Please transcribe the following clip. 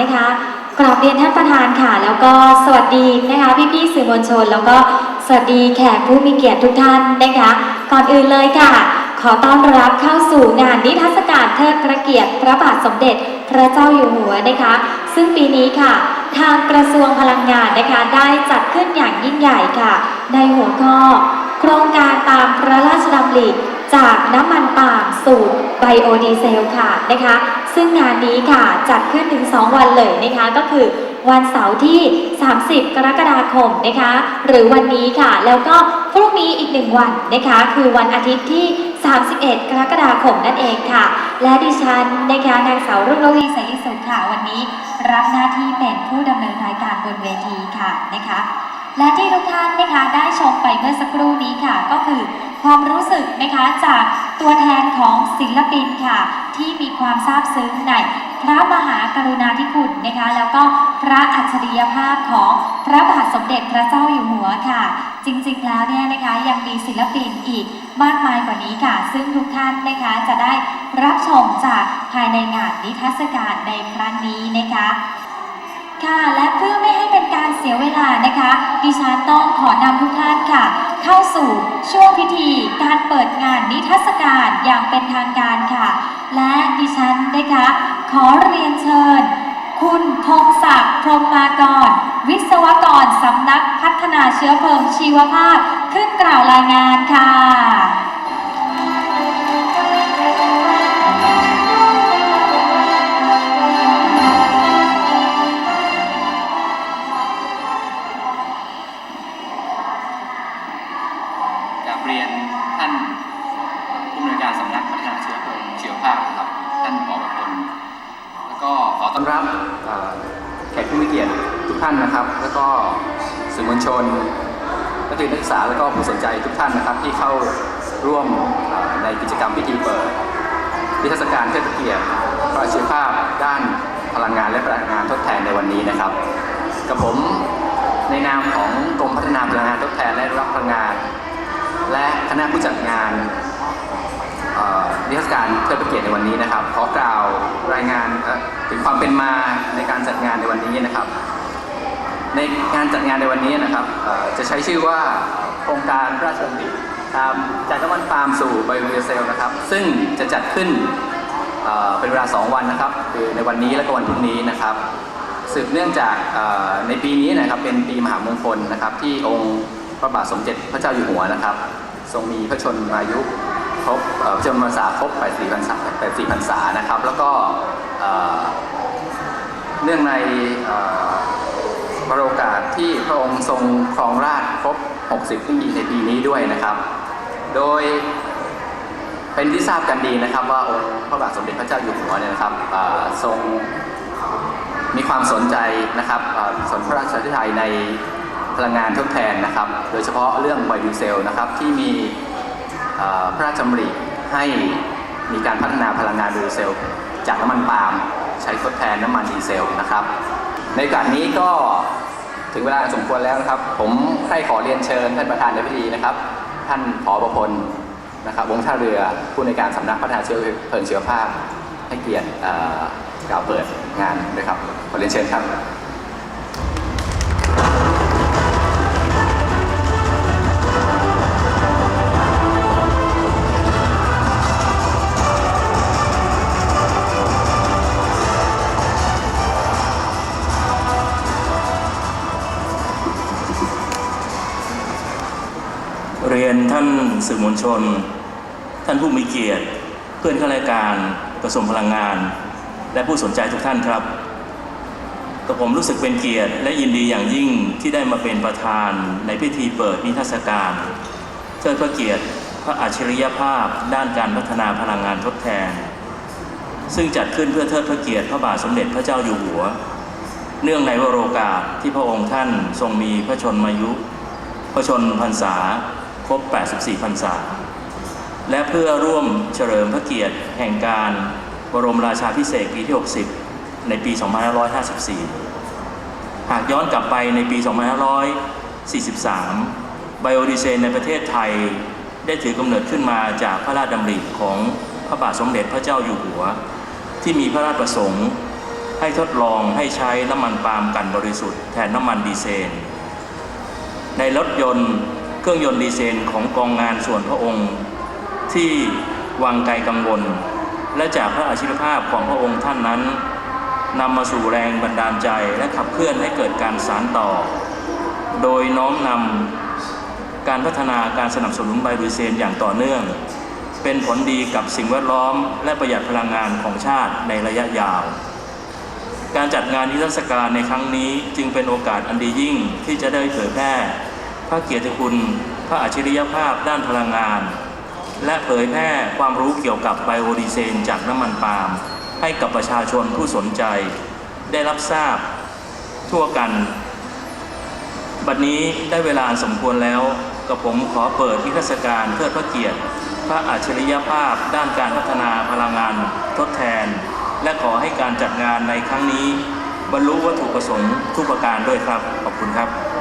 นะคะกราบเรียนท่านประธานค่ะ แล้วก็สวัสดีนะคะพี่ๆสื่อมวลชน แล้วก็สวัสดีแขกผู้มีเกียรติทุกท่านนะคะ ก่อนอื่นเลยค่ะ ขอต้อนรับเข้าสู่งานนิทรรศการเทิดพระเกียรติพระบาทสมเด็จพระเจ้าอยู่หัวนะคะ ซึ่งปีนี้ค่ะ ทางกระทรวงพลังงานนะคะได้จัดขึ้นอย่างยิ่งใหญ่ค่ะ ในหัวข้อ โครงการตามพระราชดำริจากน้ำมันปาล์มสู่ไบโอดีเซลค่ะนะคะ ซึ่งงานนี้ค่ะจัดขึ้นถึง 2 วันเลยนะคะก็คือวันเสาร์ที่ 30 กรกฎาคมนะคะ หรือวันนี้ค่ะ แล้วก็พรุ่งนี้อีกหนึ่งวันนะคะ คือวันอาทิตย์ที่ 31 กรกฎาคมนั่นเองค่ะ และดิฉันนะคะนางสาวรุ่งระวีสายสุขค่ะ วันนี้รับหน้าที่เป็นผู้ดำเนินรายการบนเวทีค่ะนะคะ และที่ทุกท่านนะคะได้ชมไปเมื่อสักครู่นี้ค่ะก็คือ ความรู้สึกนะคะจากตัวแทนของศิลปินค่ะ ที่มีความซาบซึ้งในพระมหากรุณาธิคุณนะคะ แล้วก็พระอัจฉริยภาพของพระบาทสมเด็จพระเจ้าอยู่หัวค่ะ จริงๆแล้วเนี่ยนะคะยังมีศิลปินอีกมากมายกว่านี้ค่ะ ซึ่งทุกท่านนะคะจะได้รับชมจากภายในงานนิทรรศการในครั้งนี้นะคะค่ะและเพื่อไม่ให้เป็นการเสียเวลานะคะ ดิฉันต้องขอนำทุกท่านค่ะ เข้าสู่ช่วงพิธีการเปิดงานนิทรรศการอย่างเป็นทางการค่ะ และดิฉันนะคะขอเรียนเชิญ คุณพงศักดิ์พรมมากร วิศวกรสำนักพัฒนาเชื้อเพลิงชีวภาพ ขึ้นกล่าวรายงานค่ะ เรียนท่านผู้อำนวยการสำนักพัฒนาเชื้อเพลิงชีวภาพนะครับ ท่านผอประพลแล้วก็ขอต้อนรับแขกผู้มีเกียรติทุกท่านนะครับ แล้วก็สื่อมวลชนนักเรียนนักศึกษาแล้วก็ผู้สนใจทุกท่านนะครับ ที่เข้าร่วมในกิจกรรมพิธีเปิดนิทรรศการเทิดเกียรติพระราชภาพด้านพลังงานและพลังงานทดแทนในวันนี้นะครับ กับผมในนามของกรมพัฒนาพลังงานทดแทนและรักพลังงาน และคณะผู้จัดงานนิทรรศการเทิดพระเกียรติในวันนี้นะครับขอกล่าวรายงานถึงความเป็นมาในการจัดงานในวันนี้นะครับ ในงานจัดงานในวันนี้นะครับจะใช้ชื่อว่าโครงการราชดำริตามจากน้ำมันปาล์มสู่ไบโอเซลนะครับ ซึ่งจะจัดขึ้นเเป็นเวลา 2 วันนะครับ คือในวันนี้และก็วันพรุ่งนี้นะครับสืบเนื่องจากในปีนี้นะครับเป็นปีมหามงคลนะครับที่องค์ พระบาทสมเด็จพระเจ้าอยู่หัวนะครับ ทรงมีพระชนมายุครบเอ่อพระชนมรรษาครบ84พรรษา84พรรษานะครับ แล้วก็เนื่องในเอ่อวาระโอกาสที่พระองค์ทรงครองราชย์ครบ 60 ปีในปีนี้ด้วยนะครับ โดยเป็นที่ทราบกันดีนะครับว่าองค์พระบาทสมเด็จพระเจ้าอยู่หัวเนี่ยนะครับทรงมีความสนใจนะครับสนพระราชฤทัยใน พลังงานทดแทนนะครับ โดยเฉพาะเรื่องไบโอดีเซลนะครับที่มีพระราชดำริให้มีการพัฒนาพลังงานไบโอดีเซลจากน้ำมันปาล์มใช้ทดแทนน้ำมันดีเซลนะครับ ในกาสนี้ก็ถึงเวลาสมควรแล้วนะครับ ผมใครขอเรียนเชิญท่านประธานในพิธีนะครับ ท่านผอประพลนะครับวงท่าเรือผู้ในการสำนักพัฒนาเชื้อเพลิงเชื้อภาพให้เกียรติก่อกล่าวเปิดงานด้วยครับขอเรียนเชิญครับ เรียนท่านสื่อมวลชน ท่านผู้มีเกียรติ เพื่อนข้าราชการกระทรวงพลังงาน และผู้สนใจทุกท่านครับกับผมรู้สึกเป็นเกียรติและยินดีอย่างยิ่งที่ได้มาเป็นประธานในพิธีเปิดนิทรรศการเทิดพระเกียรติพระอัจฉริยภาพด้านการพัฒนาพลังงานทดแทน ซึ่งจัดขึ้นเพื่อเทิดพระเกียรติพระบาทสมเด็จพระเจ้าอยู่หัว เนื่องในวโรกาสที่พระองค์ท่านทรงมีพระชนมายุ พระชนพรรษา ครบ 84 พรรษา และเพื่อร่วมเฉลิมพระเกียรติแห่งการบรมราชาพิเศษปีที่ 60 ในปี 2554 หากย้อนกลับไปในปี 2543 ไบโอดีเซลในประเทศไทยได้ถือกำเนิดขึ้นมาจากพระราชดำริของพระบาทสมเด็จพระเจ้าอยู่หัว ที่มีพระราชประสงค์ ให้ทดลองให้ใช้น้ำมันปาล์มกันบริสุทธิ์แทนน้ำมันดีเซลในรถยนต์ เครื่องยนต์ดีเซลของกองงานส่วนพระองค์ ที่วังไกลกังวล และจากพระอาชิรภาพของพระองค์ท่านนั้นนำมาสู่แรงบันดาลใจและขับเคลื่อนให้เกิดการสานต่อ โดยน้อมนำการพัฒนาการสนับสนุนไบโอดีเซลอย่างต่อเนื่อง เป็นผลดีกับสิ่งแวดล้อม และประหยัดพลังงานของชาติในระยะยาว การจัดงานนิทรรศการในครั้งนี้จึงเป็นโอกาสอันดียิ่งที่จะได้เผยแพร่ พระเกียรติคุณ พระอัจฉริยภาพด้านพลังงาน และเผยแพร่ความรู้เกี่ยวกับไบโอดีเซลจากน้ำมันปาล์มให้กับประชาชนผู้สนใจ ได้รับทราบทั่วกัน บัดนี้ได้เวลาสมควรแล้วกับผมขอเปิดนิทรรศการเพื่อพระเกียรติ พระอัจฉริยภาพด้านการพัฒนาพลังงานทดแทน และขอให้การจัดงานในครั้งนี้ บรรลุวัตถุประสงค์ทุกประการด้วยครับ ขอบคุณครับ